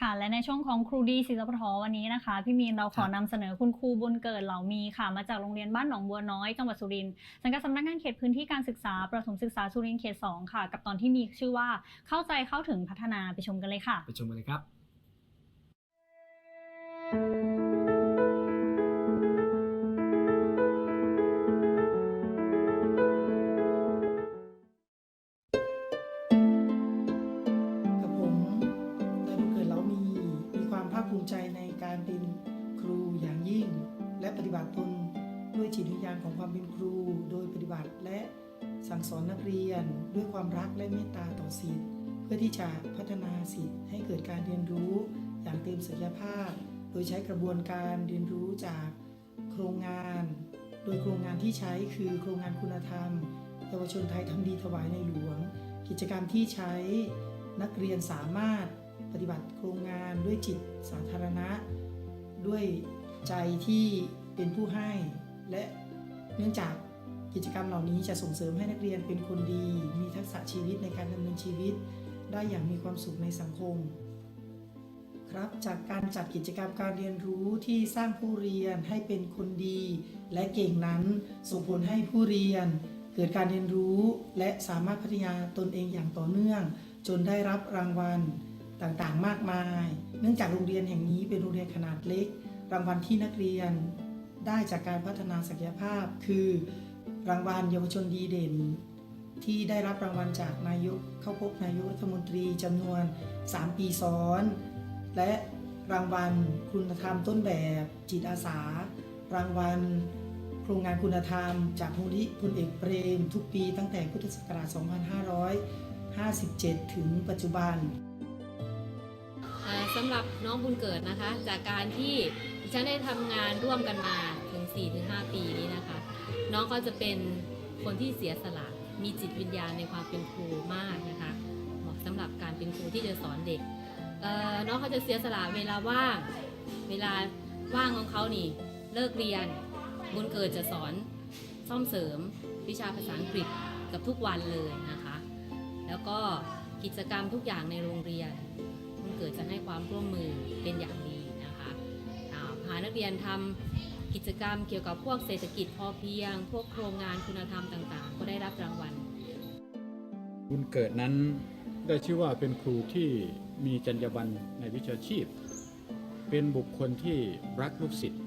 ค่ะ และในช่วงของครูดีศิลปทวันนี้นะคะ พี่มีนเราขอครับนำเสนอคุณครูบุญเกิดเหล่ามีค่ะ มาจากโรงเรียนบ้านหนองบัวน้อยจังหวัดสุรินทร์สังกัดสำนักงานเขตพื้นที่การศึกษา ประถมศึกษาสุรินทร์เขตสองค่ะ กับตอนที่มีชื่อว่าเข้าใจเข้าถึงพัฒนาไปชมกันเลยค่ะ ไปชมกันเลยครับกับ การเป็นครูอย่างยิ่ง และปฏิบัติตนด้วยจิตวิญญาณของความเป็นครู โดยปฏิบัติและสั่งสอนนักเรียนด้วยความรักและเมตตาต่อสิทธิ์เพื่อที่จะพัฒนาสิทธิ์ให้เกิดการเรียนรู้อย่างเต็มศักยภาพ โดยใช้กระบวนการเรียนรู้จากโครงงาน โดยโครงงานที่ใช้คือโครงงานคุณธรรมเยาวชนไทยทำดีถวายในหลวง กิจกรรมที่ใช้นักเรียนสามารถปฏิบัติโครงงานด้วยจิตสาธารณะ ด้วยใจที่เป็นผู้ให้ และเนื่องจากกิจกรรมเหล่านี้จะส่งเสริมให้นักเรียนเป็นคนดี มีทักษะชีวิตในการดำเนินชีวิต ได้อย่างมีความสุขในสังคม ครับจากการจัดกิจกรรมการเรียนรู้ที่สร้างผู้เรียนให้เป็นคนดี และเก่งนั้นส่งผลให้ผู้เรียน เกิดการเรียนรู้และสามารถพัฒนาตนเองอย่างต่อเนื่อง จนได้รับรางวัล ต่างๆ มากมาย เนื่องจากโรงเรียนแห่งนี้เป็นโรงเรียนขนาดเล็ก รางวัลที่นักเรียนได้จากการพัฒนาศักยภาพ คือ รางวัลเยาวชนดีเด่น ที่ได้รับรางวัลจากนายกเข้าพบนายกรัฐมนตรีจำนวน 3 ปีซ้อน และรางวัลคุณธรรมต้นแบบจิตอาสา รางวัลโครงงานคุณธรรม จากมูลนิธิพลเอกเปรม ทุกปีตั้งแต่พุทธศักราช 2557 ถึงปัจจุบัน สำหรับน้องบุญเกิดนะคะ จากการที่ฉันได้ทำงานร่วมกันมาถึง 4-5 ปีนี้นะคะ น้องก็จะเป็นคนที่เสียสละมีจิตวิญญาณในความเป็นครูมากนะคะเหมาะสำหรับการเป็นครูที่จะสอนเด็กน้องเขาจะเสียสละเวลาว่าง เวลาว่างของเขานี่เลิกเรียน บุญเกิดจะสอนซ่อมเสริมวิชาภาษาอังกฤษกับทุกวันเลยนะคะ แล้วก็กิจกรรมทุกอย่างในโรงเรียน เกิดจะให้ความร่วมมือเป็นอย่างดีนะคะพานักเรียนทำกิจกรรมเกี่ยวกับพวกเศรษฐกิจพอเพียง พวกโครงงานคุณธรรมต่างๆ ก็ได้รับรางวัล บุญเกิดนั้นได้ชื่อว่าเป็นครูที่มีจรรยาบรรณในวิชาชีพ เป็นบุคคลที่รักลูกศิษย์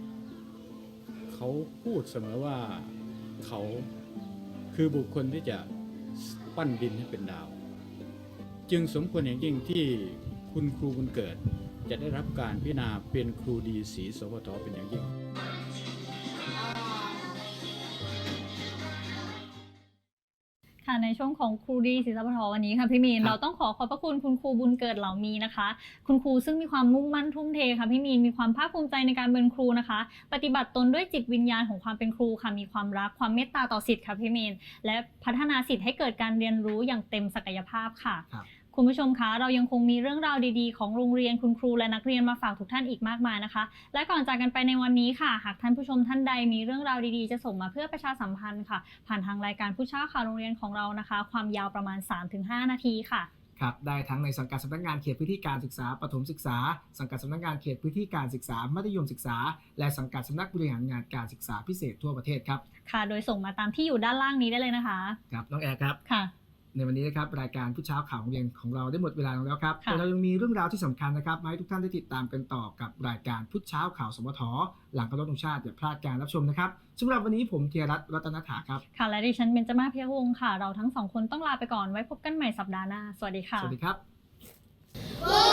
เขาพูดเสมอว่าเขาคือบุคคลที่จะปั้นดินให้เป็นดาว จึงสมควรอย่างยิ่งที่ คุณครูบุญเกิดจะได้รับการพิจารณาเป็นครูดีศรีสวทเป็นอย่างยิ่งค่ะในช่วงของครูดีศิลปทวันนี้ค่ะพี่มีนครับเราต้องขอขอบพระคุณคุณครูบุญเกิดเหล่ามีนะคะ คุณครูซึ่งมีความมุ่งมั่นทุ่มเทค่ะพี่มีนมีความภาคภูมิใจในการเป็นครูนะคะ ปฏิบัติตนด้วยจิตวิญญาณของความเป็นครูค่ะมีความรักความเมตตาต่อสิทธิ์ค่ะพี่มีนและพัฒนาสิทธิ์ให้เกิดการเรียนรู้อย่างเต็มศักยภาพค่ะ ครับคุณผู้ชมคะเรายังคงมีเรื่องราวดีๆ ของโรงเรียนคุณครูและนักเรียนมาฝากทุกท่านอีกมากมายนะคะ และก่อนจากกันไปในวันนี้ค่ะ หากท่านผู้ชมท่านใดมีเรื่องราวดีๆ จะส่งมาเพื่อประชาสัมพันธ์ค่ะ ผ่านทางรายการผู้เช่าข่าวโรงเรียนของเรานะคะ ความยาวประมาณ 3-5 นาทีค่ะครับได้ทั้งในสังกัดสำนักงานเขตพื้นที่การศึกษาปฐมศึกษา สังกัดสำนักงานเขตพื้นที่การศึกษา มัธยมศึกษา และสังกัดสำนักบริหารงานการศึกษาพิเศษทั่วประเทศครับ ค่ะ โดยส่งมาตามที่อยู่ด้านล่างนี้ได้เลยนะคะ ครับ น้องแอร์ครับ ค่ะ ในวันนี้นะครับรายการผู้เช้าข่าวโรงเรียนของเราได้หมดเวลาลงแล้วครับค่ะแต่เรายังมีเรื่องราวที่สำคัญนะครับมาให้ทุกท่านได้ติดตามกันต่อกับรายการผู้เช้าข่าวสมทหลังกรบธงชาติอย่าพลาดการรับชมนะครับสำหรับวันนี้ผมเทียรัตน์รัตนถาครับค่ะและดิฉันเบนจมาเพียวงศ์ค่ะ เราทั้งสองคนต้องลาไปก่อนไว้พบกันใหม่สัปดาห์หน้าสวัสดีค่ะสวัสดีครับผู้